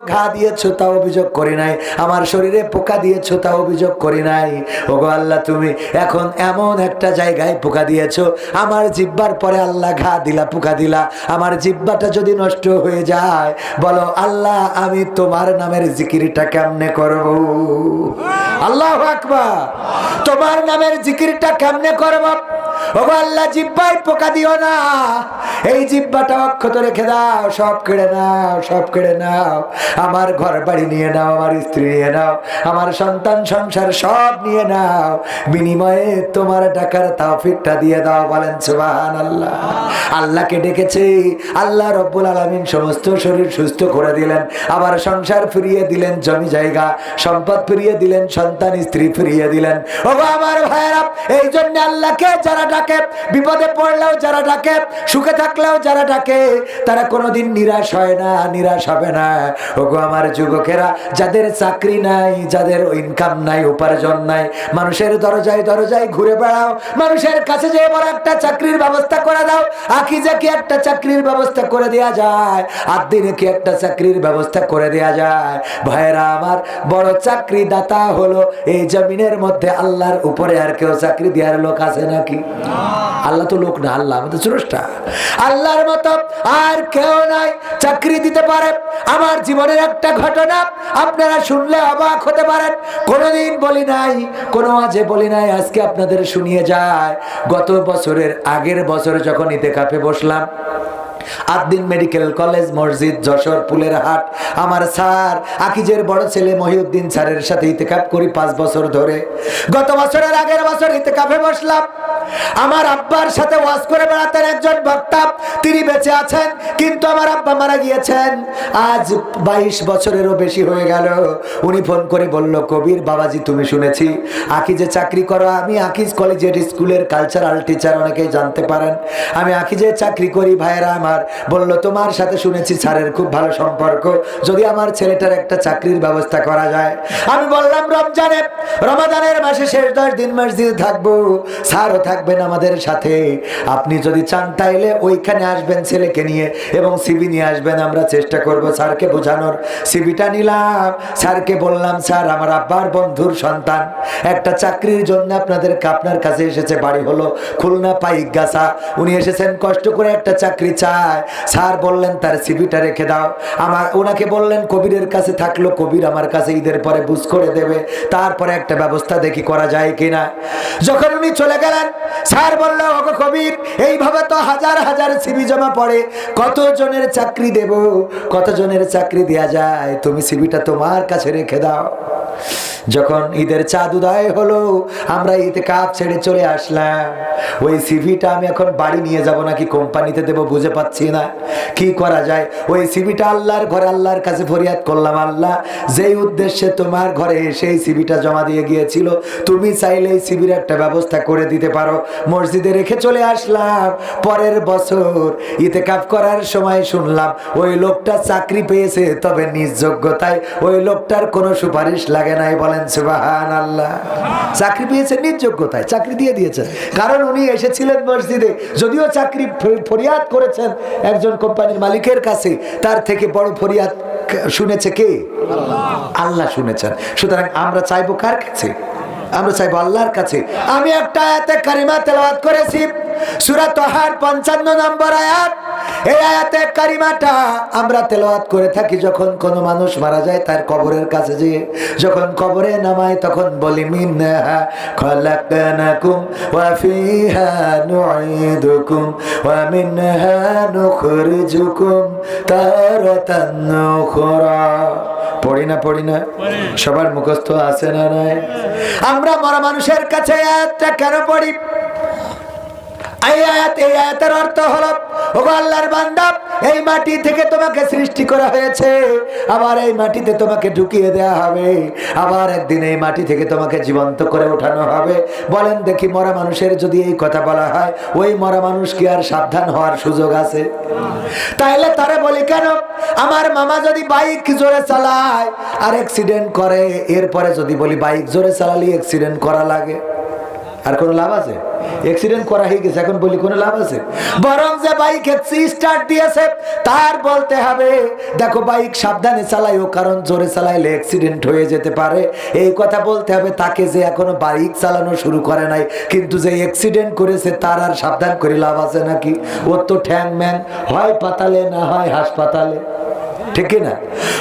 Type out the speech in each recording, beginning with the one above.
ঘা দিয়েছ তা অভিযোগ করি নাই। আমার শরীরে পোকা দিয়েছ তা অভিযোগ করি নাই। ওগো আল্লাহ, তুমি এখন এমন একটা জায়গায় পোকা দিয়েছ, আমার জিব্বার পরে আল্লাহ ঘা দিলা, পোকা দিলা। আমার জিব্বাটা যদি নষ্ট হয়ে যায়, বলো, আল্লাহ, আমি তোমার নামের জিকিরটা কেমনে করব? আল্লাহ আকবার। তোমার নামের জিকিরটা কেমনে করব? ওগো আল্লাহ জিব্বাই পোকা দিও না। এই জিব্বাটা অক্ষত রেখে দাও, সব কেড়ে নাও, সব কেড়ে নাও। আমার ঘর বাড়ি নিয়ে নাও, আমার স্ত্রী নিয়ে নাও, আমার সন্তান সংসার সব নিয়ে নাও। বিনিময়ে তোমার টাকার তাওফিকটা দিয়ে দাও বলেন সুবাহান আল্লাহ আল্লাহকে ডেকেছে, আল্লাহ রব্বুল আলমিন সমস্ত শরীর সুস্থ করে দিলেন, আবার সংসার ফিরিয়ে দিলেন, জমি জায়গা, সম্পদ ফিরিয়ে দিলেন, সন্তান, স্ত্রী ফিরিয়ে দিলেন। ও আমার ভাইয়েরা এই জন্য আল্লাহকে যারা ডাকে, বিপদে পড়লেও যারা ডাকে, সুখে থাকলেও যারা ডাকে, তারা কোনোদিন নিরাশ হয় না, নিরাশ হবে না। ওগো আমার যুবকেরা, যাদের চাকরি নাই, যাদের ইনকাম নাই, উপার্জন নাই, মানুষের দরজায় দরজায় ঘুরে বেড়াও, মানুষের কাছে যে বড় একটা চাকরির ব্যবস্থা করে দাও আখি যে কি একটা চাকরির ব্যবস্থা করে দেয়া যায়, আর দিনে কি একটা চাকরির ব্যবস্থা করে দেয়া যায়? ভাইরা আমার, বড় চাকরি দাতা হলো এই জমিনের মধ্যে আল্লাহর উপরে আর কেউ চাকরি দেওয়ার লোক আছে নাকি? আল্লাহ তো লোক না, আল্লাহ আমাদের স্রষ্টা। আল্লাহর মতো আর কেউ নাই, চাকরি দিতে পারে। আমার জীবনের একটা ঘটনা আপনারা শুনলে অবাক হতে পারেন। কোনোদিন বলি নাই, কোনো আজে বলি নাই, আজকে আপনাদের শুনিয়ে যায়। গত বছরের আগের বছর যখন ইতে কাপে বসলাম আদিন মেডিকেল কলেজ, মসজিদ, যশোর পুলের হাট, আমার স্যার আকিজের বড় ছেলে মহিউদ্দিন স্যারের সাথে ইতেকাপ করি পাঁচ বছর ধরে। গত বছরের আগের বছর ইতে ইতেকাপে বসলাম আমার আব্বার সাথে ওয়াজ করে বেড়াতেন একজন বক্তা। তিনি বেঁচে আছেন, কিন্তু আমার আব্বা মারা গিয়েছেন। আজ বাইশ বছরেরও বেশি হয়ে গেল। উনি ফোন করে বলল, কবির বাবাজি, তুমি শুনেছি। আকিজে চাকরি করো। আমি আকিজ কলেজের স্কুলের কালচারাল টিচার, অনেকেই জানতে পারেন। আমি আকিজে চাকরি করি, ভাইয়েরা আমার। বলল, তোমার সাথে শুনেছি স্যারের খুব ভালো সম্পর্ক। যদি আমার ছেলেটার একটা চাকরির ব্যবস্থা করা যায়। আমি বললাম, রমজানে, রমাদানের মাসে শেষ দশ দিন মসজিদে থাকব। স্যারও থাকবেন আমাদের সাথে। আপনি যদি চান তাইলে ওইখানে আসবেন ছেলেকে নিয়ে এবং সিবি নিয়ে আসবেন, আমরা চেষ্টা করব স্যারকে বোঝানোর। সিবিটা নিলাম। স্যারকে বললাম, স্যার, আমার আব্বার বন্ধুর সন্তান। একটা চাকরির জন্য আপনাদের আপনার কাছে এসেছে, বাড়ি হলো খুলনা পাইক গাছা উনি এসেছেন, কষ্ট করে একটা চাকরি চায়। স্যার বললেন, তার সিবিটা রেখে দাও। আমার, ওনাকে বললেন, কবিরের কাছে থাকল, কবির আমার কাছে ঈদের পরে বুঝ করে দেবে। তারপরে একটা ব্যবস্থা দেখি করা যায় কিনা। যখন উনি চলে গেলেন স্যার বলল, ওগো কবির, এইভাবে তো হাজার হাজার সিবি জমা পড়ে। কত জনের চাকরি দেব? কত জনের চাকরি দেয়া যায়? তুমি সিবিটা তোমার কাছে রেখে দাও। যখন ঈদের চাঁদ উদয় হলো, আমরা ঈদে কাপ ছেড়ে চলে আসলাম। ওই সিভিটা আমি এখন বাড়ি নিয়ে যাব নাকি কোম্পানিতে দেব বুঝে পাচ্ছি না। কি করা যায়? ওই সিভিটা আল্লাহর ঘরে আল্লাহর কাছে ফরিয়াদ করলাম, আল্লাহ, যেই উদ্দেশ্যে তোমার ঘরে সেই সিভিটা জমা দিয়ে গিয়েছিল, তুমি চাইলে এই সিভির একটা ব্যবস্থা করে দিতে পারো। মসজিদে রেখে চলে আসলাম। পরের বছর ইতে কাপ করার সময় শুনলাম, ওই লোকটা চাকরি পেয়েছে, তবে নিজ যোগ্যতায় ওই লোকটার কোনো সুপারিশ লাগে নাই, বলেন সুবাহান আল্লাহ চাকরি পেয়েছে নিজ যোগ্যতায়, চাকরি দিয়ে দিয়েছেন কারণ উনি এসেছিলেন মসজিদে, যদিও চাকরি ফরিয়াদ করেছেন একজন কোম্পানির মালিকের কাছে, তার থেকে বড় ফরিয়াদ শুনেছে কে? আল্লাহ শুনেছেন। সুতরাং আমরা চাইব কার কাছে? আমরা চাইব আল্লাহর কাছে। আমি একটা আয়াতে কারিমা তেলাওয়াত করেছি, সূরা তোহার পঞ্চান্ন নম্বর আয়াত। এই আয়াতে কারিমাটা আমরা তেলাওয়াত করে থাকি যখন কোনো মানুষ মারা যায় তার কবরের কাছে যেয়ে। যখন কবরে নামায় তখন বলি, মিনহা খলাকনাকুম ওয়া ফিহা নুঈদুকুম ওয়া মিনহা নুখরিজুকুম তারাতান উখরা। পড়ি না পড়ি না। সবার মুখস্থ আছে না নাই? আমরা মরা মানুষের কাছে একটা কেন পড়ি? এই আয়াত অর্থ হলো এই মাটি থেকে তোমাকে সৃষ্টি করা হয়েছে। আবার এই মাটিতে তোমাকে ঢুকিয়ে হবে। আবার একদিন এই মাটি থেকে তোমাকে জীবন্ত করে ওঠানো হবে। বলেন দেখি মরা মানুষের যদি এই কথা বলা হয়, ওই মরা মানুষ কি আর সাবধান হওয়ার সুযোগ আছে? তাইলে তারা বলি কেন, আমার মামা যদি বাইক জোরে চালায় আর অ্যাক্সিডেন্ট করে, এরপরে যদি বলি বাইক জোরে চালালে অ্যাক্সিডেন্ট করা লাগে। আর কোনো লাভ আছে? অ্যাক্সিডেন্ট করা হয়ে গেছে, এখন বলি কোনো লাভ আছে? বরং যে বাইক স্টার্ট দিয়েছে, তার বলতে হবে, দেখো বাইক সাবধানে চালাইও কারণ জোরে চালাইলে অ্যাক্সিডেন্ট হয়ে যেতে পারে। এই কথা বলতে হবে, তাকে যে এখনও বাইক চালানো শুরু করে নাই, কিন্তু যে অ্যাক্সিডেন্ট করেছে, তার আর সাবধান করে লাভ আছে নাকি? ওর তো ঠ্যাং ম্যাং, হয় পাতালে না হয় হাসপাতালে। ঠিক না।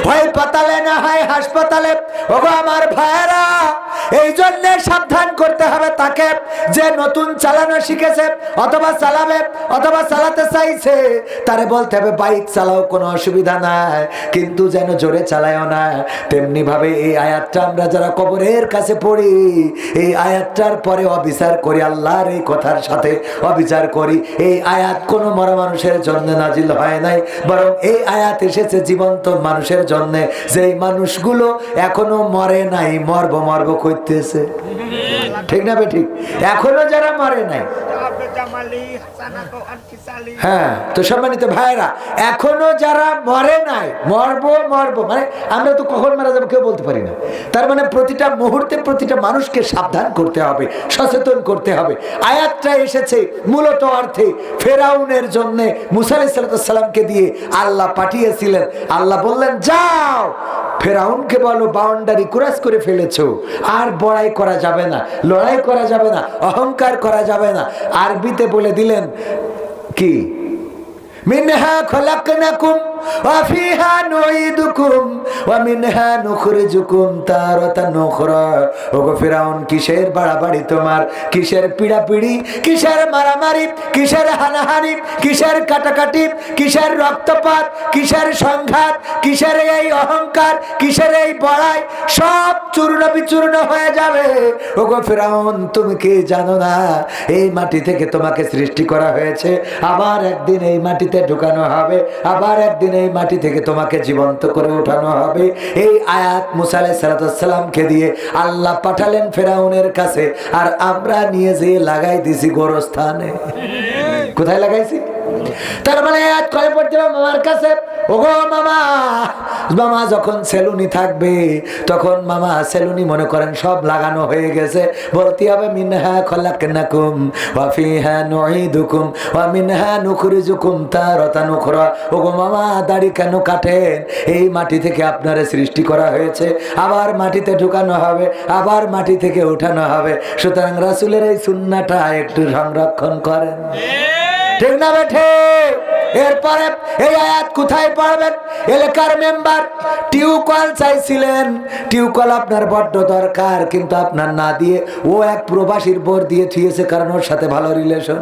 হয় পাতালে না হয় হাসপাতালে। ওগো আমার ভাইয়েরা, এই জন্য সাবধান করতে হবে তাকে যে নতুন চালানো শিখেছে, অথবা চালাবে, অথবা চালাতে চাইছে। তারে বলতে হবে, বাইক চালাও, কোনো অসুবিধা নাই। কিন্তু যেন জোরে চালায়ও না। তেমনি ভাবে এই আয়াতটা আমরা যারা কবরের কাছে পড়ি, এই আয়াতটার পরে অবিচার করি, আল্লাহর এই কথার সাথে অবিচার করি। এই আয়াত কোনো মরা মানুষের জন্য নাজিল হয় নাই, বরং এই আয়াত এসেছে জীবন্ত মানুষের জন্য। যেই মানুষগুলো এখনও মরে নাই, মরব মরব করতেছে ঠিক না ঠিক? এখনও যারা মরে নাই। হ্যাঁ তো সম্মানিত ভাইরা এখনও যারা মরে নাই, মরবো মরবো মানে আমরা তো কখন মারা যাব কেউ বলতে পারি না। তার মানে প্রতিটা মুহূর্তে প্রতিটা মানুষকে সাবধান করতে হবে, সচেতন করতে হবে। আয়াতটা এসেছে মূলত অর্থে, ফেরাউনের জন্য মুসা সালামকে দিয়ে আল্লাহ পাঠিয়েছিলেন। আল্লাহ বললেন, যাও, ফেরাউনকে বলো বাউন্ডারি ক্রস করে ফেলেছ। আর বড়াই করা যাবে না, লড়াই করা যাবে না, অহংকার করা যাবে না। আরবিতে বলে দিলেন, কি? মিনহা খলাকনাকুম রক্তপাত? কিসের সংঘাত? কিসের এই অহংকার? কিসের এই বড়াই? সব চূর্ণ বিচূর্ণ হয়ে যাবে। ওগো ফিরাউন, তুমি কি জানো না? এই মাটি থেকে তোমাকে সৃষ্টি করা হয়েছে। আবার একদিন এই মাটিতে ঢুকানো হবে। আবার একদিন এই মাটি থেকে তোমাকে জীবন্ত করে উঠানো হবে। এই আয়াত মুসালে সালাতামকে দিয়ে আল্লাহ পাঠালেন ফেরাউনের কাছে। আর আমরা নিয়ে যেয়ে লাগাই দিছি গোরস্থানে। কোথায় লাগাইছি? তার মানে পড়তে হবে মামার কাছে? মামা মামা যখন সেলুনি থাকবে, তখন মামা সেলুনি মনে করেন সব লাগানো হয়ে গেছে। বলতে হবে, মিনহা ফিহা নুঈদুকুম ওয়া মিনহা নুখরিজুকুম মামা, দাড়ি কেন কাটেন? এই মাটি থেকে আপনারে সৃষ্টি করা হয়েছে। আবার মাটিতে ঢুকানো হবে, আবার মাটি থেকে উঠানো হবে। সুতরাং রাসূলের এই সুন্নাহটা একটু সংরক্ষণ করেন। ঠিক। না বেঠে এরপরে এই আয়াত কোথায় পড়বেন? এলাকার মেম্বার টিউকল চাইছিলেন। টিউকল আপনার বড্ড দরকার, কিন্তু আপনার না দিয়ে ও এক প্রবাসীর বোর দিয়ে থুয়েছে কারণ ওর সাথে ভালো রিলেশন।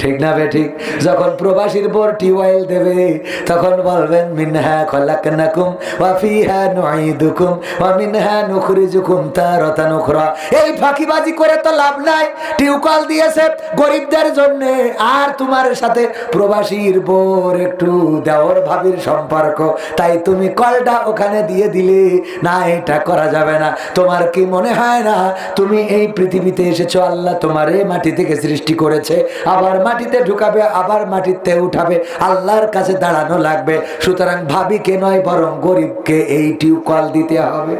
ঠিক না বে ঠিক? যখন প্রবাসীর বোর টিউবওয়েল দেবে, তখন বলবেন, মিনহা খলাকনাকুম ওয়া ফিহা নুঈদুকুম ওয়া মিনহা নুখরিজুকুম তারাতান উখরা। এই ফাঁকিবাজি করে তো লাভ নাই। টিউকল দিয়েছে গরিবদের জন্য। আর তোমার সাথে প্রবাসীর বোর একটু দেওর ভাবির সম্পর্ক। তাই তুমি কলটা ওখানে দিয়ে দিলে। না, এটা করা যাবে না। তোমার কি মনে হয় না? তুমি এই পৃথিবীতে এসেছ, আল্লাহ তোমার তোমারে মাটি থেকে সৃষ্টি করেছে। আবার মাটিতে ঢুকাবে, আবার মাটিতে উঠাবে। আল্লাহর কাছে দাঁড়ানো লাগবে। সুতরাং ভাবিকে নয়, বরং গরিবকে এই টিউকল দিতে হবে।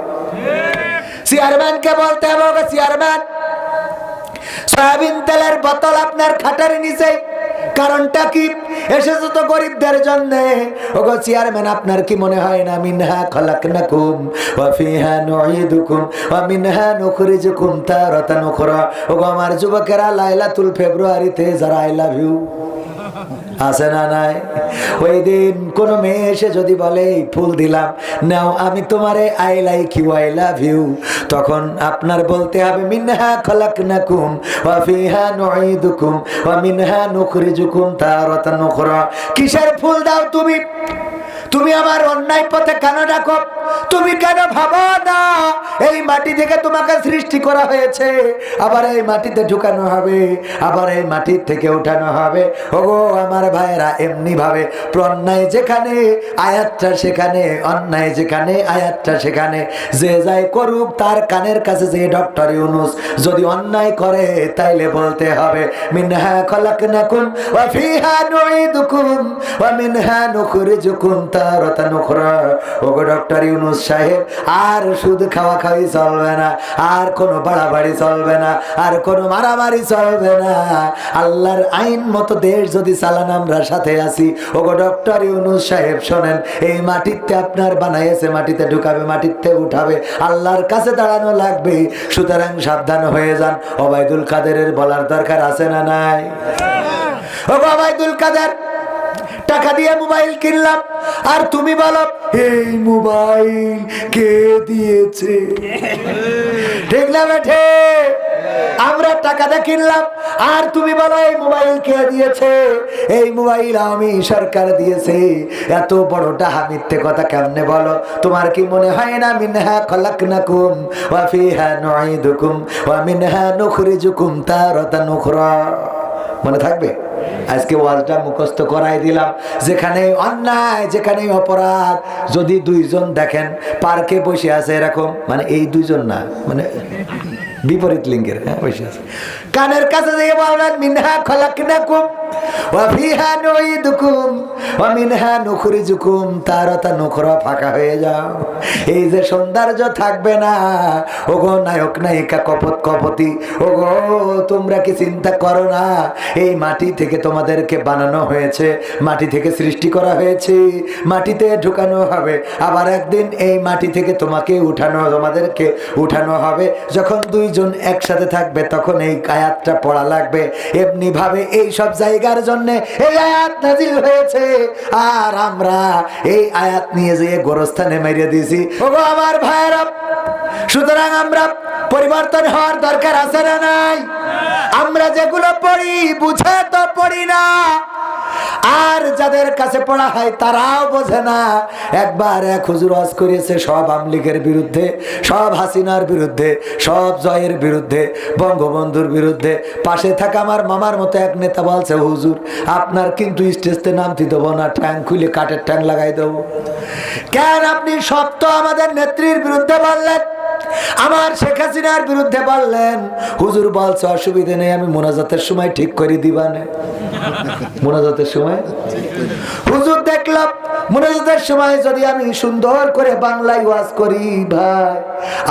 চেয়ারম্যানকে বলতে হবে, চেয়ারম্যান, সয়াবিন তেলের বোতল আপনার খাটার নিচে। কারণটা কি? এসেছে তো গরিবদের জন্য। ওগো চেয়ারম্যান, আপনার কি মনে হয় না? মিনহা খলাকনাকুম ওয়া ফিহা নুঈদুকুম ওয়া মিনহা নুখরিজুকুম তারাতান উখরা। ওগো আমার যুবকেরা লাইলাতুল ফেব্রুয়ারিতে যারা আই লাভ ইউ। আছে না নাই? ওই দিন কোনো মেয়ে এসে যদি বলে ফুল দিলাম, নাও, আমি তোমারে I like you I love you তখন আপনার বলতে হবে, মিনহা খলাক নাকুম ফিহা নুঈদুকুম, ওয়া মিনহা নুখরিজুকুম তারাতান নুখরা কিসের ফুল দাও তুমি? তুমি আমার অন্যায় পথে কেন ডাকো? তুমি কেন ভাবো না? এই মাটি থেকে তোমাকে সৃষ্টি করা হয়েছে। আবার এই মাটিতে ঢুকানো হবে। আবার এই মাটির থেকে উঠানো হবে। ওগো, আমার ভাইয়েরা এমনি ভাবে অন্যায় যেখানে, আয়াতটা সেখানে, অন্যায় যেখানে, আয়াতটা সেখানে। যে যাই করুক, তার কানের কাছে যে ডক্টর ইউনুস যদি অন্যায় করে, তাইলে বলতে হবে, মিনহা খলাকনাকুম ওয়া ফিহা নুঈদুকুম ওয়া মিনহা নুখরিজুকুম আর সুদ খাওয়া খাওয়াই চলবে না, আর কোনো বাড়াবাড়ি চলবে না, আর কোনো মারামারি চলবে না। আল্লাহর আইন মতো দেশ যদি চালান, আমরা সাথে আছি। ওগো ডক্টর ইউনুস সাহেব, শোনেন, এই মাটিতে আপনার বানাইছে, মাটিতে ঢুকাবে, মাটিতে উঠাবে, আল্লাহর কাছে দাঁড়ানো লাগবে। সুতরাং সাবধান হয়ে যান। ওবায়দুল কাদেরের বলার দরকার আছে না নাই? ওবায়দুল কাদের টাকা দিয়ে মোবাইল কিনলাম। আর তুমি বলো, এই মোবাইল কে দিয়েছে? ঠিক না বেঠে? আমরা কিনলাম। আর তুমি বলো, এই মোবাইল কে দিয়েছে? এই মোবাইল আমি সরকার দিয়েছে। এত বড়টা মিথ্যে কথা কেমনে বলো? তোমার কি মনে হয় না, মিনহা খলাকনাকুম ওয়া ফিহা নুঈদুকুম ওয়া মিনহা নুখরিজুকুম তারাতান উখরা মনে থাকবে? আজকে ওয়াজটা মুখস্থ করাই দিলাম। যেখানে অন্যায়, যেখানে অপরাধ, যদি দুইজন দেখেন পার্কে বসে আছে এরকম মানে এই দুইজন না মানে বিপরীত লিঙ্গের হ্যাঁ বসে আছে। কানের কাছে দিয়ে বলবেন মিনহা খলাকনাকুম ওয়া ফিহা নুঈদুকুম ওয়া মিনহা নুখরিজুকুম। তারাতা নুখরা ফাঁকা হয়ে যাও। এই যে সৌন্দর্য থাকবে না। ওগো নায়ক, নায়িকা, কপত, কপতি, ওগো, তোমরা কি চিন্তা করো না? এই মাটি থেকে তোমাদেরকে বানানো হয়েছে, মাটি থেকে সৃষ্টি করা হয়েছে, মাটিতে ঢুকানো হবে। আবার একদিন এই মাটি থেকে তোমাকে উঠানো, তোমাদেরকে উঠানো হবে। যখন দুইজন একসাথে থাকবে, তখন এই আয়াতটা পড়া লাগবে। এমনি ভাবে এই সব জায়গার জন্য এই আয়াত নাজিল হয়েছে। আর আমরা এই আয়াত নিয়ে যেয়ে গোরস্থানে মেরে দিয়েছি। ওগো আমার ভাইয়েরা, সুতরাং আমরা পরিবর্তন হওয়ার দরকার আছে না নাই? আমরা যেগুলো পড়ি, বুঝে তো পড়ি না। আর যাদের কাছে পড়া হয় তারাও বোঝে না। একবার এক হুজুর ওয়াজ করেছে সব আমলিগের বিরুদ্ধে, সব হাসিনার বিরুদ্ধে, সব জয়ের বিরুদ্ধে, বঙ্গবন্ধুর বিরুদ্ধে। পাশে থাকা আমার মামার মতো এক নেতা বলছে, হুজুর, আপনার কিন্তু স্টেজতে নামতে দেবো না, ঠ্যাং খুলে কাঠের ঠ্যাং লাগাই দেবো। কেন আপনি সব তো আমাদের নেত্রীর বিরুদ্ধে বললেন? আমার শেখ হাসিনার বিরুদ্ধে বললেন, হুজুর বলছে অসুবিধে নেই, আমি মোনাজাতের সময় ঠিক করে দিবানে। মোনাজাতের সময়? হুজুর দেখলাম, মোনাজাতের সময় যদি আমি সুন্দর করে বাংলায় ওয়াজ করি, ভাই,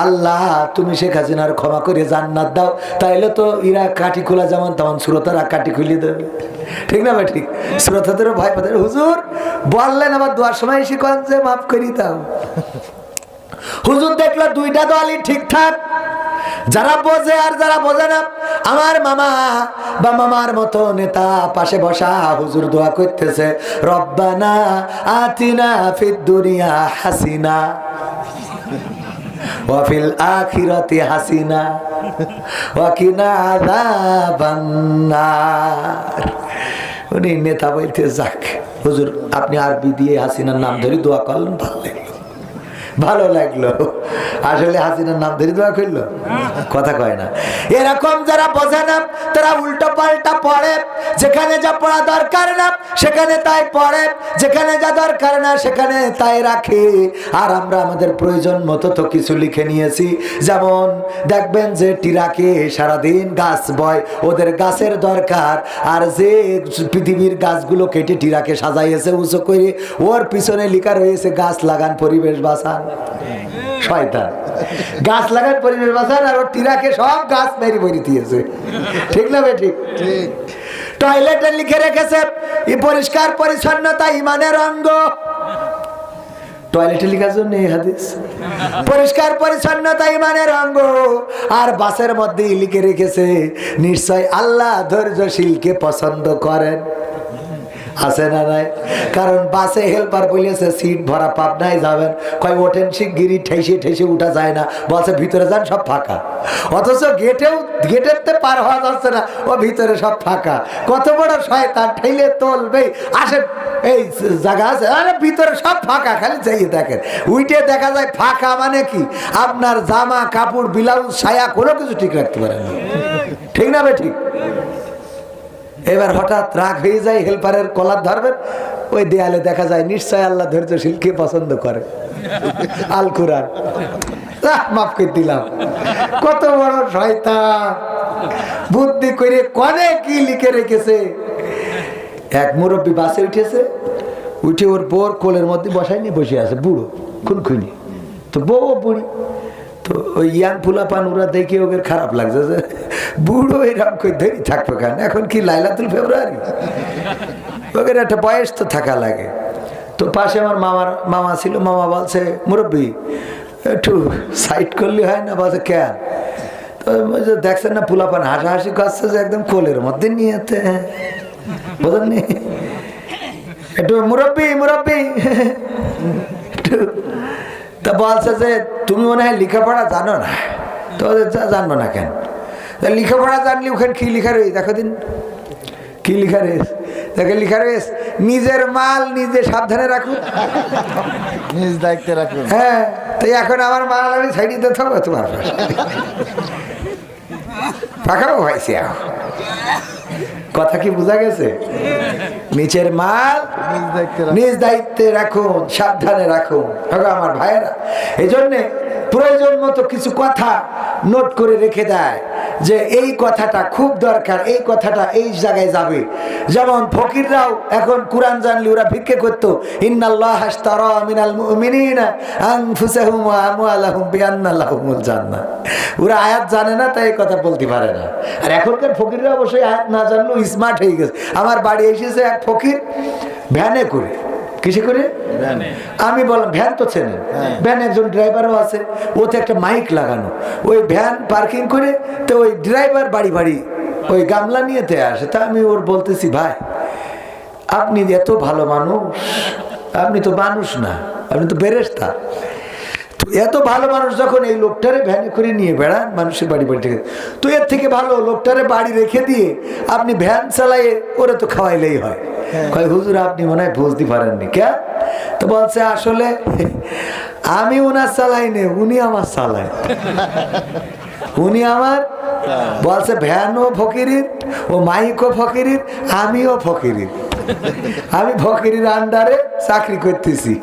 আল্লাহ, তুমি শেখ হাসিনার ক্ষমা করে জান্নাত দাও, তাইলে তো ইরা কাঠি খোলা যেমন তেমন শ্রোতারা কাঠি খুলে দেবে। ঠিক না ভাই, ঠিক? সুরতাদেরও ভয় পাতে হুজুর বললেন আবার দোয়ার সময় শিখন যে, মাফ করি দাও। হুজুর দেখল দুইটা দলই ঠিকঠাক। যারা বোঝে আর যারা বোঝে না, আমার মামা বা মামার মতো নেতা পাশে বসা হুজুর দোয়া করতেছে, রব্বানা আতিনা ফিদ দুনিয়া হাসিনা ওয়াফিল আখিরাতি হাসিনা ওয়াকিনা আযাবান নার উনি নেতা বলতে যাক, হুজুর, আপনি আরবি দিয়ে হাসিনার নাম ধরে দোয়া করলেন, ভালো লাগল। ভালো লাগল। আসলে হাসিনার নাম ধরে দোয়া করল? কথা কয় না। এরকম যারা বোঝে না, তারা উল্টো পাল্টা পড়ে। যেখানে যা পড়া দরকার না, সেখানে তাই পড়ে। যেখানে যা দরকার না, সেখানে তাই রাখে। আর আমরা আমাদের প্রয়োজন মতো তো কিছু লিখে নিয়েছি। যেমন, দেখবেন যে টিরাকে সারাদিন গাছ বয়, ওদের গাছের দরকার। আর যে পৃথিবীর গাছগুলো কেটে টিরাকে সাজাইয়েছে, উঁচু করে, ওর পিছনে লিখা রয়েছে, গাছ লাগান, পরিবেশ বাঁচান। শয়তান। গাছ লাগান পরিবেশ বাঁচান আর ওর টিরাকে সব গাছ মেরি বরি দিয়েছে। ঠিক না বে ঠিক? টয়লেটে লিখে রেখেছে পরিষ্কার পরিচ্ছন্নতা ইমানের অঙ্গ। টয়লেটে লেখার জন্য এই হাদিস পরিষ্কার পরিচ্ছন্নতা ইমানের অঙ্গ। আর বাসের মধ্যে লিখে রেখেছে নিশ্চয় আল্লাহ ধৈর্যশীলকে পছন্দ করেন। আছে না নাই? কারণ বাসে হেল্পার বলেছে সিট ভরা পাবনায় যাবেন। কয়, ওঠেন শিগগিরি ঠেসে ঠেসে উঠা যায় না। বলছে, ভিতরে যান, সব ফাঁকা। অথচ গেটেও, গেটের তে পার হওয়া যাচ্ছে না, ও ভিতরে সব ফাঁকা। কত বড় শয়তান, ঠেলে তলবে আসেন, এই জায়গা আছে। আরে, ভিতরে সব ফাঁকা, খালি যাইয়ে দেখেন। উইটে দেখা যায়, ফাঁকা মানে কি? আপনার জামা, কাপড়, ব্লাউজ, ছায়া, কোনো কিছু ঠিক রাখতে পারেন ঠিক না ভাই ঠিক? এবার হঠাৎ রাগ হয়ে যায় হেল্পারের কলার ধরবেন ওই দেয়ালে দেখা যায় নিশ্চয় আল্লাহ ধৈর্যশীলকে পছন্দ করে। আল আহ, মাফ করে দিলাম। কত বড় শয়তান। বুদ্ধি করে কনে কি লিখে রেখেছে? এক মুরব্বী বাসে উঠেছে উঠে ওর বোর কোলের মধ্যে বসাই নিয়ে বসে আছে বুড়ো খুনখুনি। তো বউ বুড়ি তো ওই ইয়াং ফুলাপান, ওরা দেখে ওদের খারাপ লাগছে যে বুড়ো এরকম কই ধরি থাকবে কেন? এখন কি লাইলাতুল ফেব্রুয়ারি? ওদের একটা বয়স তো থাকা লাগে। তো পাশে আমার মামার মামা ছিল, মামা বলছে, মুরব্বী, একটু সাইড করলে হয় না? বলছে, কেন? তো দেখছেন না পুলাপান হাসাহাসি করছে যে একদম কোলের মধ্যে নিয়েতে বোঝেননি একটু মুরব্বী মুরব্বী। একটু তা বলছে যে তুমি মনে হয় লেখাপড়া জানো না? তো জানব না কেন? তা লেখাপড়া জানলি ওখানে কি লেখা রয়েছে? দেখো দিন। কি লেখা রয়েছে? দেখে লেখা রয়েছে নিজের মাল নিজে সাবধানে রাখুন নিজ দায়িত্বে রাখুন হ্যাঁ তো এখন আমার মাল আমি সাইডে দিতে থাকব তোমার পাশে। পাকাও হয়েছে কথা কি বোঝা গেছে? নিচের মাল নিজ দায়িত্বে রাখুন। নিজ দায়িত্বে রাখুন সাবধানে রাখুন। আমার ভাইয়েরা। এই জন্যে প্রয়োজন মতো কিছু কথা নোট করে রেখে দেয় যে এই কথাটা খুব দরকার, এই কথাটা এই জায়গায় যাবে। যেমন ফকিররাও এখন কোরআন জানলে ওরা ভিক্ষে করতো, ইন্নাল্লাহ জান্নাহ। ওরা আয়াত জানে না, তাই এই কথা বলতে পারে না। আর এখনকার ফকিররা অবশ্যই আয়াত না জানলেও স্মার্ট হয়ে গেছে। আমার বাড়ি এসেছে এক ফকির, ভ্যানে করে। কিসে করে? আমি বললাম ভ্যান তো চেনে ভ্যান একজন ড্রাইভারও আছে ওতে একটা মাইক লাগানো। ওই ভ্যান পার্কিং করে তো ওই ড্রাইভার বাড়ি বাড়ি ওই গামলা নিয়েতে আসে। তা আমি ওর বলতেছি ভাই আপনি এত ভালো মানুষ আপনি তো মানুষ না আপনি তো বেরেস্তা। তো এত ভালো মানুষ যখন এই লোকটারে ভ্যানে করে নিয়ে বেড়ান মানুষের বাড়ি বাড়ি থেকে। তো এর থেকে ভালো লোকটারে বাড়ি রেখে দিয়ে আপনি ভ্যান চালাইয়ে ওরা তো খাওয়াইলেই হয়। কয় হুজুর আপনি মনে হয় বুঝতে পারেননি কে তো বলছে আসলে আমি ওনার চালাই নে উনি আমার চালায়। উনি আমার বলছে ভ্যানও ফকিরির ও মাইকও ফকিরির আমিও ফকিরির। আমি ফকিরির আন্ডারে চাকরি করতেছি।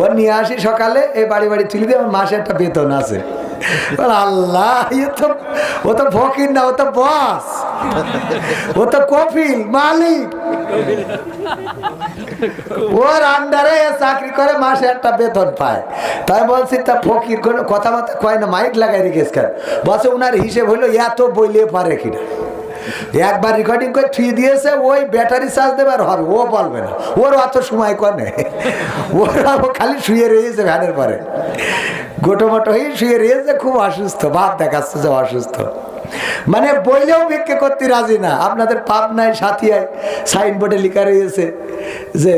ও নিয়ে আসি সকালে এই বাড়ি বাড়ি তুলি দিয়ে মাসে একটা বেতন আছে। আল্লাহ ও তো ফকির না, ও তো বস ও তো কফিল মালিক। ওর আন্ডারে চাকরি করে, মাসে একটা বেতন পায়। তাই বলছি, তা ফকির কোনো কথাবার্তা কয় না, মাইক লাগাই রেখেছ বলছে ওনার হিসেব হলো এত বইলে পারে কিনা? একবার রেকর্ডিং করে থুয়ে দিয়েছে, ওই ব্যাটারি চার্জ দেবে আর হবে, ও বলবে না। ওর অত সময় কনে ওরা খালি শুয়ে রয়েছে ভ্যানের পরে। গোটো মোটো হয়ে শুয়ে রয়েছে, খুব অসুস্থ ভাব দেখাচ্ছে যে অসুস্থ। মানে বইলেও ভিক্ষে করতে রাজি না। আপনাদের পাবনায় সাথিয়ায় সাইনবোর্ডে লেখা রয়েছে যে,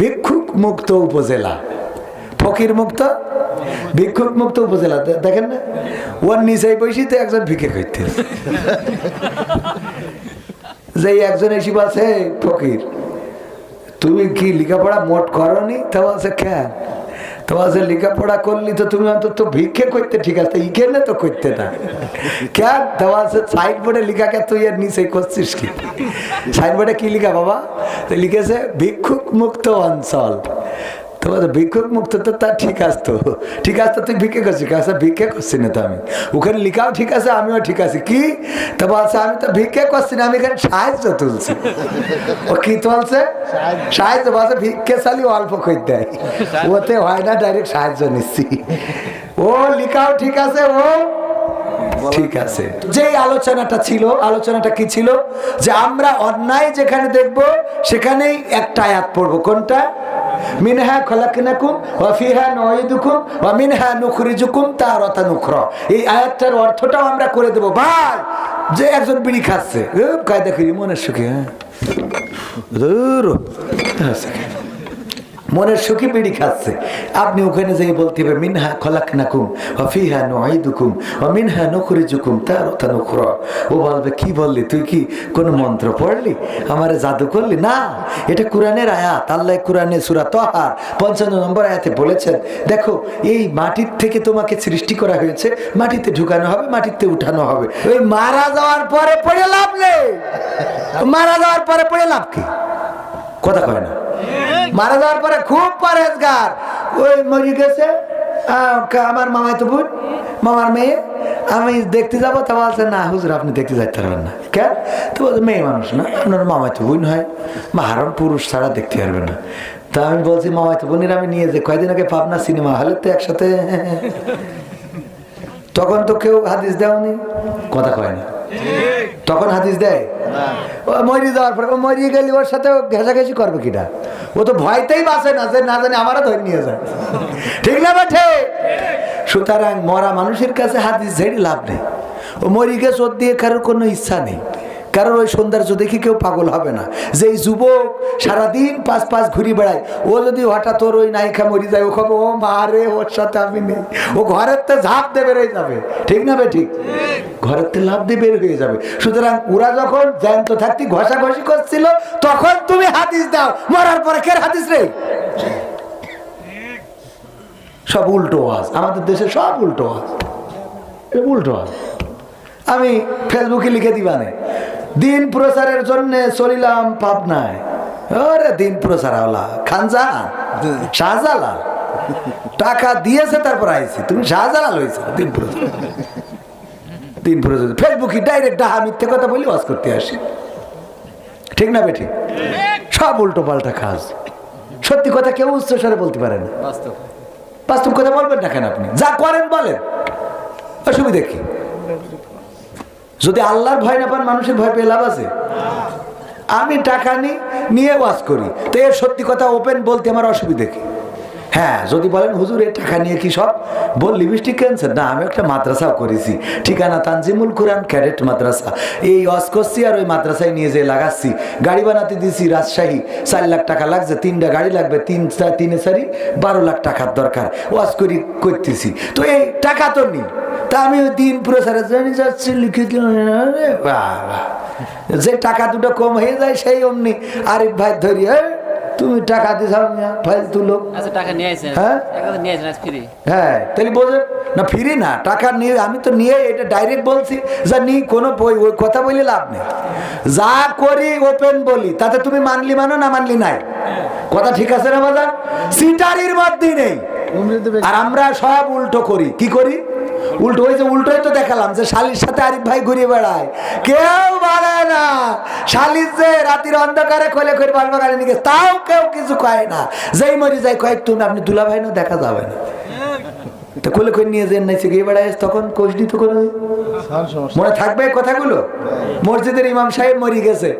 ভিক্ষুক মুক্ত উপজেলা। ফকির মুক্ত ভিক্ষুক মুক্ত উপজেলা দেখেন না? ওর নিচেই বসিতে একজন ভিক্ষে করতে। যে একজন এসে বলছে ফকির, তুমি কি লেখাপড়া মোট করনি? তা বলছে, কেন? তো বলছে, লেখাপড়া করলি তো তুমি অন্তত ভিক্ষে করতে ঠিক আছে ইখেনে তো করতে না। কেন? তো বলছে সাইড বোর্ডে লেখাকে তুই এর নিচে করছিস কি? সাইড বোর্ডে কি লেখা বাবা? তো লিখেছে ভিক্ষুক মুক্ত অঞ্চল। তো বলছে ভিক্ষুক মুক্ত তো তা ঠিক আছে তো। ঠিক আছে তো তুই ভিক্ষে করছিস? কাছে ভিক্ষে করছি না তো আমি। ওখানে লিখাও ঠিক আছে আমিও ঠিক আছি। কি? তো বলছে আমি তো ভিক্ষে করছি না আমি এখানে সাহায্য তুলছি। ও কি বলছে? সাহায্য। বলছে ভিক্ষে চালি অল্প করে দেয়। ওতে হয় না ডাইরেক্ট সাহায্য নিচ্ছি। ও লিখাও ঠিক আছে ও ঠিক আছে। যেই আলোচনাটা ছিল আলোচনাটা কি ছিল? যে আমরা অন্যায় যেখানে দেখব সেখানেই একটা আয়াত পড়ব। কোনটা? মিনহা খলাকিনাকুম ওয়া ফিহা নুঈদুকুম ওয়া মিনহা নুখরিজুকুম তারাতা নুখরা এই আয়াতটার অর্থটাও আমরা করে দেবো ভাই যে একজন বিড়ি খাচ্ছে কায়দা করি মনের সুখে হ্যাঁ। মনের সুখী বিড়ি খাচ্ছে। আপনি ওখানে যাই বলতে হবে, মিনহা খলাক নাকুম অফিহা নুকুম ও মিনহা নখরিজুকুম তার অথা নখর ও বলবে, কি বললি? তুই কি কোনো মন্ত্র পড়লি? আমারে জাদু করলি? না, এটা কোরআনের আয়াত। আল্লাহ কোরআনে সুরা তহার পঞ্চান্ন নম্বর আয়াতে বলেছেন, দেখো, এই মাটির থেকে তোমাকে সৃষ্টি করা হয়েছে। মাটিতে ঢুকানো হবে, মাটিতে উঠানো হবে। ওই মারা যাওয়ার পরে পড়ে লাভ নেই। মারা যাওয়ার পরে পড়ে লাভ কি? কথা কয় না। মারা যাওয়ার পরে খুব পরেজগার ওই মরি গেছে। আমার মামাই তো বোন, মামার মেয়ে। আমি দেখতে যাব, তা বলছে, না, হুজুর, আপনি দেখতে যাইতে পারবেন না। কেন তো বলছে, মেয়ে মানুষ না, আপনার মামাই তো বোন হয়। মাহারম পুরুষ ছাড়া দেখতে পারবে না। তা আমি বলছি, মামাই তো বোনের, আমি নিয়ে যে কয়দিন আগে পাবনা সিনেমা হলে তো একসাথে। তখন তো কেউ হাদিস দেওনি কথা কয় না। তখন হাদিস দেয়, ও মরি যাওয়ার পরে, ও মরিয়ে গেলি ওর সাথে ঘেঁষাঘেঁষি করবে কিটা? ও তো ভয়তেই বাঁচে না, যে না জানি আমারও ধরে নিয়ে যায়। ঠিক না বাঠে সুতরাং মরা মানুষের কাছে হাদিস ঝেড়ে লাভ নেই। ও মরি গেছে, ওর দিয়ে কারোর কোনো ইচ্ছা নেই। কারণ ওই সৌন্দর্য দেখে কেউ পাগল হবে না। যে এই যুবক সারাদিন পাঁচ পাঁচ ঘুরি বেড়ায়, ও যদি হঠাৎ ওর ওই নায়িকা মরি যায়, ও খবর ও মারে ওর সাথে আমি নেই। ও ঘরের তো ঝাঁপ দিয়ে বেরোয় যাবে। ঠিক না বে ঠিক? ঘরের তো লাভ দিয়ে বের হয়ে যাবে। সুতরাং ওরা যখন জ্যান্ত থাকতে ঘষাঘষি করছিল, তখন তুমি হাদিস দাও। মরার পরে কে হাদিস রে? সব উল্টো আওয়াজ। আমাদের দেশে সব উল্টো এটা উল্টো আজ আমি ফেসবুকে লিখে দিবানে। দিন প্রচারের জন্য চলিলাম পাবনায়। ওরে দিন প্রচার হলা খানজা শাহজালাল। টাকা দিয়েছে তারপর আইছি। তুমি শাহজালাল হয়েছে দিন প্রচার। দিন প্রচার। ফেসবুকে ডাইরেক্ট ডাহা মিথ্যে কথা বলি ওয়াজ করতে আসি। ঠিক না বেঠিক সব উল্টো পাল্টা কাজ। সত্যি কথা কেউ উচ্চ উচ্চস্বরে বলতে পারে না। বাস্তব কথা বলবেন না কেন আপনি? যা করেন বলেন। অসুবিধা কি? যদি আল্লাহর ভয় না পান, মানুষের ভয় পেয়ে লাভ আছে? আমি টাকা নিই নিয়ে ওয়াজ করি। তো এর সত্যি কথা ওপেন বলতে আমার অসুবিধে কি? হ্যাঁ যদি বলেন, হুজুর এই টাকা নিয়ে কি সব? বল লিপস্টিক ক্যান্সার না, আমি একটা মাদ্রাসাও করেছি। ঠিকানা তানজিমুল কোরআন ক্যাডেট মাদ্রাসা। এই ওয়াজ করছি আর ওই মাদ্রাসায় নিয়ে যেয়ে লাগাচ্ছি। গাড়ি বানাতে দিয়েছি রাজশাহী। চার লাখ টাকা লাগছে, তিনটা গাড়ি লাগবে, তিন তিনে সারি বারো লাখ টাকার দরকার। ওয়াজ করি, করতেছি। তো এই টাকা তো নেই। তা আমি ওই দিন প্রচারের জন্য যাচ্ছি লিখে দিলাম বাহ, বাহ। যে টাকা দুটো কম হয়ে যায় সেই অমনি আরিফ ভাই ধরি "এই, তুমি টাকা দিছ আচ্ছা টাকা নিয়ে আসেন হ্যাঁ? টাকা নিয়ে আসেন আজ ফ্রি? হ্যাঁ তাহলে বোঝে না ফিরি না টাকা নিয়ে আমি তো নিয়ে এটা ডাইরেক্ট বলছি যা নি কোনো বই ওই কথা বলে লাভ নেই। যা করি ওপেন বলি তাতে তুমি মানলি মানো না মানলি নাই? কথা ঠিক আছে না বাজার সিটারির মধ্যে নেই। আর আমরা সব উল্টো করি কি করি? উল্টো হয়েছে উল্টোই তো দেখালাম যে শালির সাথে আরিফ ভাই ঘুরে বেড়ায়। কেউ বলে না। শালির যে রাতির অন্ধকারে খোলে খোলে বালবাগানে নিয়ে তাও কেউ কিছু কয় না। যেই মরি যায় কয়েক তুমি আপনি দুলা ভাই না দেখা যাবে না। তো কোলে করে নিয়ে যেন নাইছে গিয়ে বেড়ায় তখন কোষডি তো করে মনে থাকবে কথাগুলো? মসজিদের ইমাম সাহেব মরি গেছে।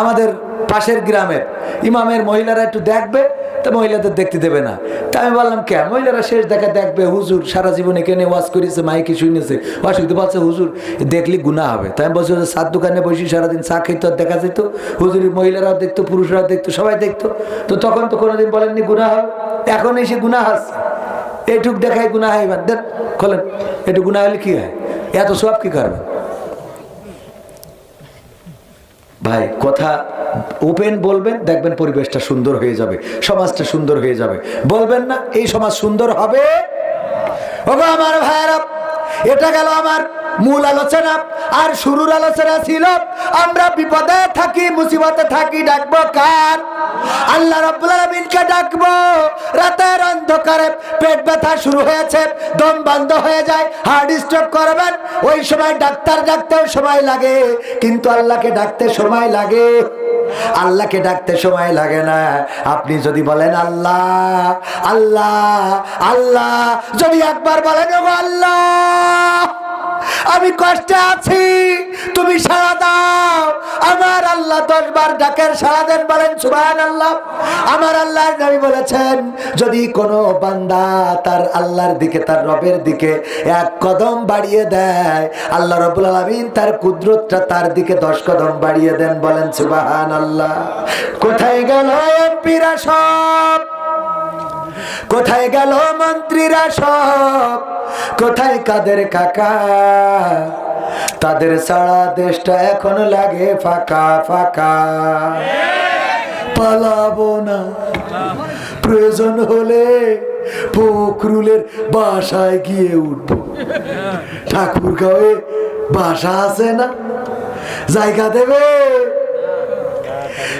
আমাদের পাশের গ্রামের ইমামের মহিলারা একটু দেখবে তো মহিলাদের দেখতে দেবে না। তা আমি বললাম কে? মহিলারা শেষ দেখা দেখবে হুজুর সারা জীবনে কেনে ওয়াজ করেছে মাইকে শুনেছে অসুবিধা বলছে হুজুর দেখলি গুণা হবে। তাই আমি বলছি সাত দোকানে বসে সারাদিন চা খেতে আর দেখা যেত হুজুরের মহিলারাও দেখতো পুরুষরাও দেখতো সবাই দেখতো। তো তখন তো কোনোদিন বলেননি গুণা হবে? এখন এসে গুণা হাসছে এইটুক দেখায় গুণা হয় এবার দেন খোলেন একটু গুণা হলে কি হয়? এত সব কি করবে? ভাই, কথা ওপেন বলবেন, দেখবেন পরিবেশটা সুন্দর হয়ে যাবে, সমাজটা সুন্দর হয়ে যাবে। বলবেন না, এই সমাজ সুন্দর হবে? ওগো আমার ভাইয়েরা, এটা গেল আমার মূল আলোচনা আর শুরুর আলোচনা ছিল, আমরা বিপদে থাকি, মুসিবতে থাকি, ডাকবো কার? আল্লাহ রাব্বুল ডাকবো। রাতের অন্ধকারে পেট ব্যথা শুরু হয়েছে, দম বন্ধ হয়ে যায়, হার্ট স্ট্রোক করবেন, ওই সময় ডাক্তার ডাকতেও সময় লাগে, কিন্তু আল্লাহকে ডাকতে সময় লাগে। আল্লাহকে ডাকতে সময় লাগে না। আপনি যদি বলেন আল্লাহ আল্লাহ আল্লাহ, যদি একবার বলেন আল্লাহ আমি কষ্টে আছি, তুমি সাড়া দাও। আমার আল্লাহ দশ বার ডাকের সাড়া দেন বলেন সুবান আল্লাহ আমার আল্লাহ নবী বলেছেন, যদি কোনো বান্দা তার আল্লাহর দিকে, তার রবের দিকে এক কদম বাড়িয়ে দেয়, আল্লাহ রবুল আলমিন তার কুদরতটা তার দিকে দশ কদম বাড়িয়ে দেন বলেন সুবাহান আল্লাহ কোথায় গেল এমপিরা সব? কোথায় গেল মন্ত্রীরা সব? কোথায় কাদের কাকা? তাদের সারা দেশটা এখন লাগে ফাঁকা ফাঁকা। পালাবো না। প্রয়োজন হলে ফখরুলের বাসায় গিয়ে উঠবো। ঠাকুর গাঁয়ে বাসা আছে না? জায়গা দেবে?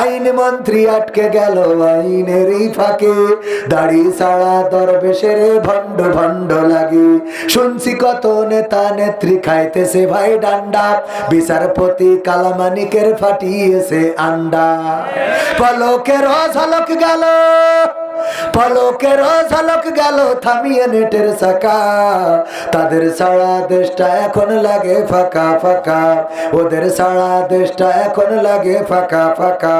আইন মন্ত্রী আটকে গেল আইনেরই ফাঁকে। দাড়ি সারা দরবেশের ভণ্ড ভণ্ড লাগে। শুনছি কত নেতা নেত্রী খাইতেছে ভাই ডান্ডা। বিচারপতি কালামানিকের ফাটিয়েছে আন্ডা। পলকের ঝলক গেল, পলকের ঝলক গেল থামিয়ে নেটের চাকা। তাদের সারা দেশটা এখন লাগে ফাঁকা ফাঁকা। ওদের সারা দেশটা এখন লাগে ফাঁকা ফাঁকা।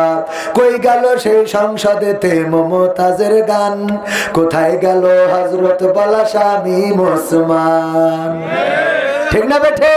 কই গেল সেই সংসদেতে মমতাজের গান? কোথায় গেল হজরত বলা স্বামী মুসমান ঠিক না বেঠে?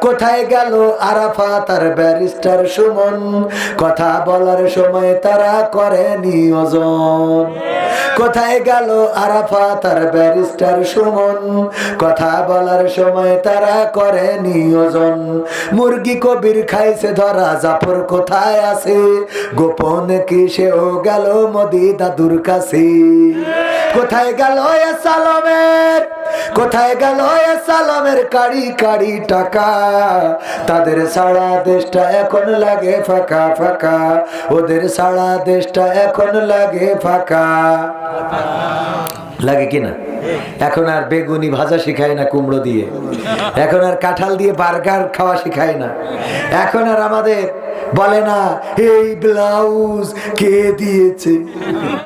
কোথায় গেল আরাফা? তার ব্যারিস্টার সুমন। কথা বলার সময় তারা করে নিয়োজন কোথায় গেল আরাফা? তার ব্যারিস্টার সুমন। কথা বলার সময় তারা করে নিয়োজন মুরগি কবির খাইছে ধরা, জাফর কোথায় আছে? গোপন কি সেও গেল মোদি দাদুর কাছে? কোথায় গেল এ সালমের কোথায় গেল সালমের কাড়ি কাড়ি টাকা? তাদের সারা দেশটা এখন লাগে ফাঁকা ফাঁকা। ওদের সারা দেশটা এখন লাগে ফাঁকা। লাগে কিনা এখন আর বেগুনি ভাজা শিখায় না কুমড়ো দিয়ে। এখন আর কাঁঠাল দিয়ে বার্গার খাওয়া শিখায় না। এখন আর আমাদের বলে না, এই ব্লাউজ কে দিয়েছে?